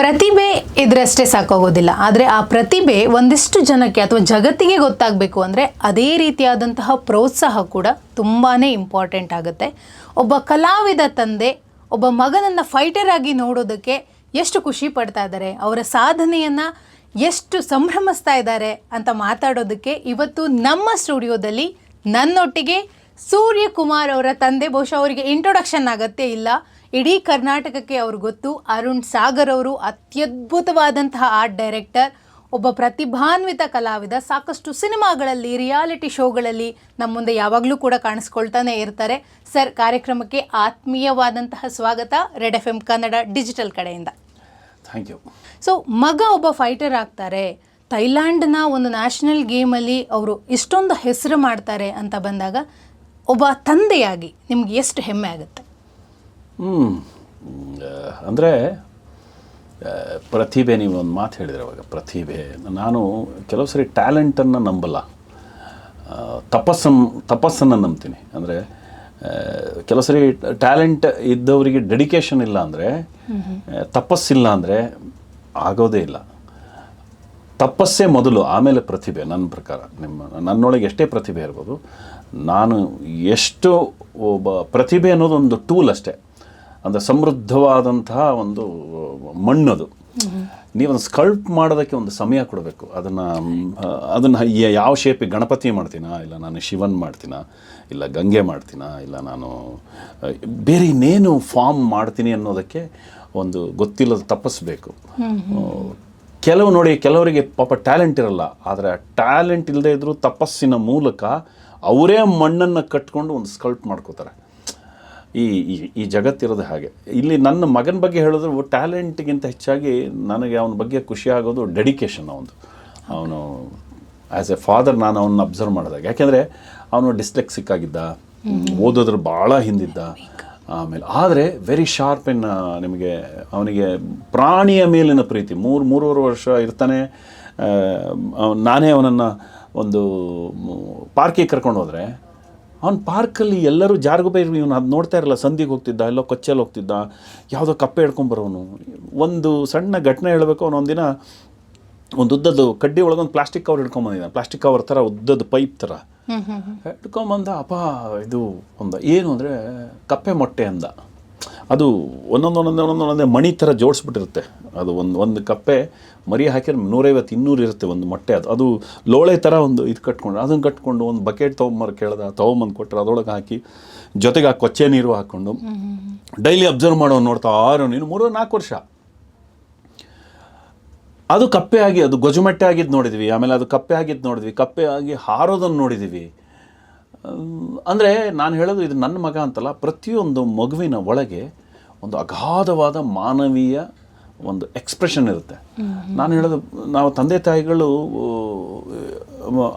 ಪ್ರತಿಭೆ ಇದ್ರಷ್ಟೇ ಸಾಕಾಗೋದಿಲ್ಲ. ಆದರೆ ಆ ಪ್ರತಿಭೆ ಒಂದಿಷ್ಟು ಜನಕ್ಕೆ ಅಥವಾ ಜಗತ್ತಿಗೆ ಗೊತ್ತಾಗಬೇಕು ಅಂದರೆ ಅದೇ ರೀತಿಯಾದಂತಹ ಪ್ರೋತ್ಸಾಹ ಕೂಡ ತುಂಬಾ ಇಂಪಾರ್ಟೆಂಟ್ ಆಗುತ್ತೆ. ಒಬ್ಬ ಕಲಾವಿದ ತಂದೆ, ಒಬ್ಬ ಮಗನನ್ನು ಫೈಟರ್ ಆಗಿ ನೋಡೋದಕ್ಕೆ ಎಷ್ಟು ಖುಷಿ ಪಡ್ತಾ ಇದ್ದಾರೆ, ಅವರ ಸಾಧನೆಯನ್ನು ಎಷ್ಟು ಸಂಭ್ರಮಿಸ್ತಾ ಇದ್ದಾರೆ ಅಂತ ಮಾತಾಡೋದಕ್ಕೆ ಇವತ್ತು ನಮ್ಮ ಸ್ಟುಡಿಯೋದಲ್ಲಿ ನನ್ನೊಟ್ಟಿಗೆ ಸೂರ್ಯಕುಮಾರ್ ಅವರ ತಂದೆ. ಬಹುಶಃ ಅವರಿಗೆ ಇಂಟ್ರೊಡಕ್ಷನ್ ಆಗತ್ತೆ ಇಲ್ಲ. ಇಡೀ ಕರ್ನಾಟಕಕ್ಕೆ ಅವ್ರು ಗೊತ್ತು. ಅರುಣ್ ಸಾಗರ್ ಅವರು ಅತ್ಯದ್ಭುತವಾದಂತಹ ಆರ್ಟ್ ಡೈರೆಕ್ಟರ್ ಒಬ್ಬ ಪ್ರತಿಭಾನ್ವಿತ ಕಲಾವಿದ. ಸಾಕಷ್ಟು ಸಿನಿಮಾಗಳಲ್ಲಿ ರಿಯಾಲಿಟಿ ಶೋಗಳಲ್ಲಿ ನಮ್ಮ ಮುಂದೆ ಯಾವಾಗಲೂ ಕೂಡ ಕಾಣಿಸ್ಕೊಳ್ತಾನೆ ಇರ್ತಾರೆ. ಸರ್ ಕಾರ್ಯಕ್ರಮಕ್ಕೆ ಆತ್ಮೀಯವಾದಂತಹ ಸ್ವಾಗತ red F M Kannada digital ಕಡೆಯಿಂದ. ಥ್ಯಾಂಕ್ ಯು ಸೊ ಮಗ ಒಬ್ಬ ಫೈಟರ್ ಆಗ್ತಾರೆ. ಥೈಲ್ಯಾಂಡ್ನ ಒಂದು ನ್ಯಾಷನಲ್ ಗೇಮಲ್ಲಿ ಅವರು ಇಷ್ಟೊಂದು ಹೆಸರು ಮಾಡ್ತಾರೆ ಅಂತ ಬಂದಾಗ ಒಬ್ಬ ತಂದೆಯಾಗಿ ನಿಮ್ಗೆ ಎಷ್ಟು ಹೆಮ್ಮೆ ಆಗುತ್ತೆ? ಹ್ಞೂ ಅಂದರೆ ಪ್ರತಿಭೆ ನೀವು ಒಂದು ಮಾತು ಹೇಳಿದ್ರೆ ಅವಾಗ ಪ್ರತಿಭೆ. ನಾನು ಕೆಲವು ಸರಿ ಟ್ಯಾಲೆಂಟನ್ನು ನಂಬಲ್ಲ. ತಪಸ್ಸನ್ ತಪಸ್ಸನ್ನು ತಪಸ್ಸನ್ನು ನಂಬ್ತೀನಿ. ಅಂದರೆ ಕೆಲವು ಸರಿ ಟ್ಯಾಲೆಂಟ್ ಇದ್ದವರಿಗೆ ಡೆಡಿಕೇಶನ್ ಇಲ್ಲ ಅಂದರೆ ತಪಸ್ಸಿಲ್ಲ ಅಂದರೆ ಆಗೋದೇ ಇಲ್ಲ. ತಪಸ್ಸೇ ಮೊದಲು ಆಮೇಲೆ ಪ್ರತಿಭೆ ನನ್ನ ಪ್ರಕಾರ. ನಿಮ್ಮ ನನ್ನೊಳಗೆ ಎಷ್ಟೇ ಪ್ರತಿಭೆ ಇರ್ಬೋದು ನಾನು ಎಷ್ಟು ಒಬ್ಬ ಪ್ರತಿಭೆ ಅನ್ನೋದು ಒಂದು ಟೂಲ್ ಅಷ್ಟೇ. ಅಂದರೆ ಸಮೃದ್ಧವಾದಂತಹ ಒಂದು ಮಣ್ಣದು. ನೀವೊಂದು ಸ್ಕಲ್ಪ್ ಮಾಡೋದಕ್ಕೆ ಒಂದು ಸಮಯ ಕೊಡಬೇಕು. ಅದನ್ನು ಅದನ್ನು ಯಾವ ಶೇಪಿಗೆ ಗಣಪತಿ ಮಾಡ್ತೀನಾ, ಇಲ್ಲ ನಾನು ಶಿವನ್ ಮಾಡ್ತೀನಾ, ಇಲ್ಲ ಗಂಗೆ ಮಾಡ್ತೀನಾ, ಇಲ್ಲ ನಾನು, ಬೇರೆ ಇನ್ನೇನು ಫಾರ್ಮ್ ಮಾಡ್ತೀನಿ ಅನ್ನೋದಕ್ಕೆ ಒಂದು ಗೊತ್ತಿಲ್ಲದ ತಪಸ್ಬೇಕು ಕೆಲವು ನೋಡಿ, ಕೆಲವರಿಗೆ ಪಾಪ ಟ್ಯಾಲೆಂಟ್ ಇರಲ್ಲ. ಆದರೆ ಟ್ಯಾಲೆಂಟ್ ಇಲ್ಲದೇ ಇದ್ದರೂ ತಪಸ್ಸಿನ ಮೂಲಕ ಅವರೇ ಮಣ್ಣನ್ನು ಕಟ್ಕೊಂಡು ಒಂದು ಸ್ಕಲ್ಪ್ ಮಾಡ್ಕೋತಾರೆ. ಈ, ಈ- ಜಗತ್ತಿರೋದು ಹಾಗೆ. ಇಲ್ಲಿ ನನ್ನ ಮಗನ ಬಗ್ಗೆ ಹೇಳಿದ್ರು ಟ್ಯಾಲೆಂಟ್ಗಿಂತ ಹೆಚ್ಚಾಗಿ ನನಗೆ ಅವನ ಬಗ್ಗೆ ಖುಷಿ ಆಗೋದು ಡೆಡಿಕೇಶನ್ ಅವನು ಅವನು ಆ್ಯಸ್ ಎ ಫಾದರ್ ನಾನು ಅವನ್ನ ಅಬ್ಸರ್ವ್ ಮಾಡಿದಾಗ. ಯಾಕೆಂದರೆ ಅವನು ಡಿಸ್ಲೆಕ್ಸಿಕ್ ಆಗಿದ್ದ, ಓದೋದ್ರ ಭಾಳ ಹಿಂದಿದ್ದ, ಆಮೇಲೆ, ಆದರೆ ವೆರಿ ಶಾರ್ಪ್ ಇನ್ ನಿಮಗೆ, ಅವನಿಗೆ ಪ್ರಾಣಿಯ ಮೇಲಿನ ಪ್ರೀತಿ. ಮೂರು, ಮೂರುವರೆ ವರ್ಷ ಇರ್ತಾನೆ ನಾನೇ ಅವನನ್ನು ಒಂದು ಪಾರ್ಕಿಗೆ ಕರ್ಕೊಂಡು ಹೋದರೆ ಅವ್ನು ಪಾರ್ಕಲ್ಲಿ ಎಲ್ಲರೂ ಜಾರ್ಗುಬೈ ಇವನು ಅದು ನೋಡ್ತಾ ಇರಲ್ಲ ಸಂಧಿಗೆ ಹೋಗ್ತಿದ್ದ ಎಲ್ಲೋ ಕೊಚ್ಚಲ್ಲಿ ಹೋಗ್ತಿದ್ದ ಯಾವುದೋ ಕಪ್ಪೆ ಹಿಡ್ಕೊಂಬರೋನು ಒಂದು ಸಣ್ಣ ಘಟನೆ ಹೇಳಬೇಕು ಅವನು ಒಂದಿನ ಒಂದು ಉದ್ದದ್ದು ಕಡ್ಡಿ ಒಳಗೊಂದು ಪ್ಲಾಸ್ಟಿಕ್ ಕವರ್ ಹಿಡ್ಕೊಂಬಂದಿದ್ದಾನೆ ಪ್ಲಾಸ್ಟಿಕ್ ಕವರ್ ಥರ ಉದ್ದದ ಪೈಪ್ ಥರ ಹಿಡ್ಕೊಂಬಂದ ಅಪ್ಪ ಇದು ಒಂದು. ಏನು ಅಂದರೆ ಕಪ್ಪೆ ಮೊಟ್ಟೆ ಅಂದ. ಅದು ಒಂದೊಂದೊಂದೊಂದೇ ಒಂದೊಂದು ಒಂದೊಂದು ಒಂದೊಂದೇ ಮಣಿ ಥರ ಜೋಡಿಸ್ಬಿಟ್ಟಿರುತ್ತೆ ಅದು ಒಂದು ಒಂದು ಕಪ್ಪೆ ಮರಿ ಹಾಕಿದ್ರೆ ನೂರೈವತ್ತು ಇನ್ನೂರು ಇರುತ್ತೆ ಒಂದು ಮೊಟ್ಟೆ ಅದು ಅದು ಲೋಳೆ ಥರ ಒಂದು ಇದು ಕಟ್ಕೊಂಡು ಅದನ್ನು ಕಟ್ಕೊಂಡು ಒಂದು ಬಕೆಟ್ ತೊಗೊಂಬರ್ ಕೇಳ್ದ ತೊಗೊಂಬಂದು ಕೊಟ್ಟರೆ ಅದರೊಳಗೆ ಹಾಕಿ ಜೊತೆಗೆ ಆ ಕೊಚ್ಚೆ ನೀರು ಹಾಕ್ಕೊಂಡು ಡೈಲಿ ಅಬ್ಸರ್ವ್ ಮಾಡೋ ನೋಡ್ತಾ ಆರು ನೀನು ಮೂರು ನಾಲ್ಕು ವರ್ಷ ಅದು ಕಪ್ಪೆ ಆಗಿ ಅದು ಗೊಜುಮೆಟ್ಟೆ ಆಗಿದ್ದು ನೋಡಿದ್ವಿ ಆಮೇಲೆ ಅದು ಕಪ್ಪೆ ಆಗಿದ್ದು ನೋಡಿದ್ವಿ ಕಪ್ಪೆ ಆಗಿ ಹಾರೋದನ್ನು ನೋಡಿದ್ದೀವಿ ಅಂದರೆ ನಾನು ಹೇಳೋದು ಇದು ನನ್ನ ಮಗ ಅಂತಲ್ಲ, ಪ್ರತಿಯೊಂದು ಮಗುವಿನ ಒಳಗೆ ಒಂದು ಅಗಾಧವಾದ ಮಾನವೀಯ ಒಂದು ಎಕ್ಸ್ಪ್ರೆಷನ್ ಇರುತ್ತೆ. ನಾನು ಹೇಳೋದು ನಾವು ತಂದೆ ತಾಯಿಗಳು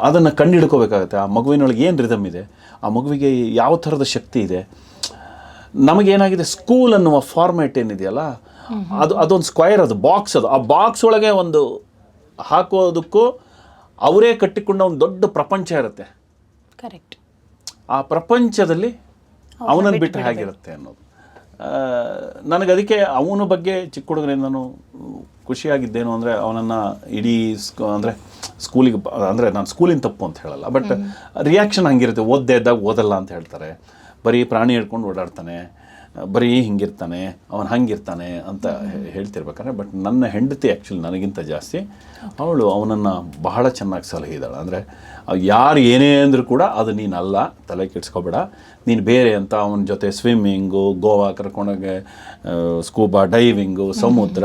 ಅದನ್ನು ಕಂಡುಹಿಡ್ಕೋಬೇಕಾಗತ್ತೆ ಆ ಮಗುವಿನೊಳಗೆ ಏನು ರಿದಮ್ ಇದೆ, ಆ ಮಗುವಿಗೆ ಯಾವ ಥರದ ಶಕ್ತಿ ಇದೆ, ನಮಗೇನಾಗಿದೆ ಸ್ಕೂಲ್ ಅನ್ನುವ ಫಾರ್ಮ್ಯಾಟ್ ಏನಿದೆಯಲ್ಲ, ಅದು ಅದೊಂದು ಸ್ಕ್ವೈರ್ ಅದು ಬಾಕ್ಸ್ ಅದು. ಆ ಬಾಕ್ಸ್ ಒಳಗೆ ಒಂದು ಹಾಕೋದಕ್ಕೂ ಅವರೇ ಕಟ್ಟಿಕೊಂಡ ಒಂದು ದೊಡ್ಡ ಪ್ರಪಂಚ ಇರುತ್ತೆ. ಕರೆಕ್ಟ್ ಆ ಪ್ರಪಂಚದಲ್ಲಿ ಅವನನ್ನು ಬಿಟ್ಟು ಹೇಗಿರುತ್ತೆ ಅನ್ನೋದು. ನನಗೆ ಅದಕ್ಕೆ ಅವನ ಬಗ್ಗೆ ಚಿಕ್ಕ ಹುಡುಗರಿಂದನೂ ಖುಷಿಯಾಗಿದ್ದೇನು ಅಂದರೆ ಅವನನ್ನು ಇಡೀ ಸ್ಕೂ ಅಂದರೆ ಸ್ಕೂಲಿಗೆ ಅಂದರೆ ನಾನು ಸ್ಕೂಲಿನ ತಪ್ಪು ಅಂತ ಹೇಳಲ್ಲ ಬಟ್ ರಿಯಾಕ್ಷನ್ ಹಂಗಿರುತ್ತೆ. ಓದ್ದೇ ಇದ್ದಾಗ ಓದಲ್ಲ ಅಂತ ಹೇಳ್ತಾರೆ. ಬರೀ ಪ್ರಾಣಿ ಹಿಡ್ಕೊಂಡು ಓಡಾಡ್ತಾನೆ. ಬರೀ ಹಿಂಗಿರ್ತಾನೆ, ಅವನು ಹಂಗಿರ್ತಾನೆ ಅಂತ ಹೇಳ್ತಿರ್ಬೇಕಾದ್ರೆ ಬಟ್ ನನ್ನ ಹೆಂಡತಿ ಆ್ಯಕ್ಚುಲಿ ನನಗಿಂತ ಜಾಸ್ತಿ, ಅವಳು ಅವನನ್ನು ಬಹಳ ಚೆನ್ನಾಗಿ ಸಲಹಿದ್ದಾಳೆ ಅಂದರೆ ಯಾರು ಏನೇ ಅಂದರೂ ಕೂಡ ಅದು ನೀನಲ್ಲ, ತಲೆ ಕೆಡಿಸ್ಕೊಬೇಡ. ನೀನು ಬೇರೆ ಅಂತ ಅವನ ಜೊತೆ ಸ್ವಿಮ್ಮಿಂಗು ಗೋವಾ ಕರ್ಕೊಂಡೋಗೆ ಸ್ಕೂಬಾ ಡೈವಿಂಗು ಸಮುದ್ರ,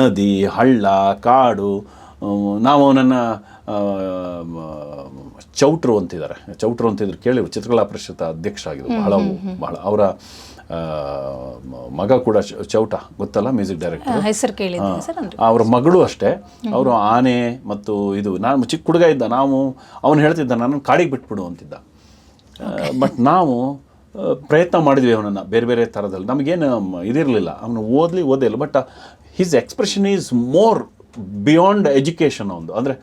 ನದಿ, ಹಳ್ಳ, ಕಾಡು ನಾವು ಅವನನ್ನು ಚೌಟ್ರು ಅಂತಿದ್ದಾರೆ. ಚೌಟ್ರು ಅಂತಿದ್ರು ಕೇಳಿ, ಚಿತ್ರಕಲಾ ಪರಿಷತ್ ಅಧ್ಯಕ್ಷರಾಗಿದ್ರು ಬಹಳ ಬಹಳ. ಅವರ ಮಗ ಕೂಡ ಚೌಟ ಗೊತ್ತಲ್ಲ ಮ್ಯೂಸಿಕ್ ಡೈರೆಕ್ಟರ್? ಹೆಸರು ಕೇಳಿ ಸರ್ ಅಂದ್ರೆ. ಅವ್ರ ಮಗಳು ಅಷ್ಟೇ. ಅವರು ಆನೆ ಮತ್ತು ಇದು ನಾನು ಚಿಕ್ಕ ಹುಡುಗ ಇದ್ದ ನಾವು ಅವನು ಹೇಳ್ತಿದ್ದ ನಾನು ಕಾಡಿಗೆ ಬಿಟ್ಬಿಡು ಅಂತಿದ್ದ. ಬಟ್ ನಾವು ಪ್ರಯತ್ನ ಮಾಡಿದ್ವಿ ಅವನನ್ನು ಬೇರೆ ಬೇರೆ ಥರದಲ್ಲಿ ನಮಗೇನು ಇದಿರಲಿಲ್ಲ. ಅವನು ಓದಲಿ ಓದೇ ಇಲ್ಲ but his expression is more beyond education ಒಂದು. ಅಂದರೆ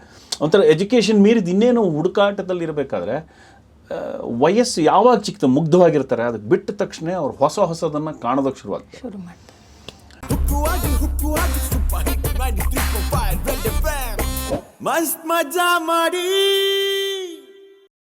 ಒಂಥರ ಎಜುಕೇಷನ್ ಮೀರಿದ ಇನ್ನೇನು ಹುಡುಕಾಟದಲ್ಲಿ ಇರಬೇಕಾದ್ರೆ ವಯಸ್ಸು ಯಾವಾಗ ಚಿಕ್ಕದು ಮುಗ್ಧವಾಗಿರ್ತಾರೆ ಅದಕ್ಕೆ ಬಿಟ್ಟ ತಕ್ಷಣ ಅವ್ರು ಹೊಸ ಹೊಸದನ್ನು ಕಾಣೋದಕ್ಕೆ ಶುರುವಾಗ ಶುರು ಮಾಡ್ತಾರೆ. ಮಸ್ತ್ ಮಜಾ ಮಾಡಿ.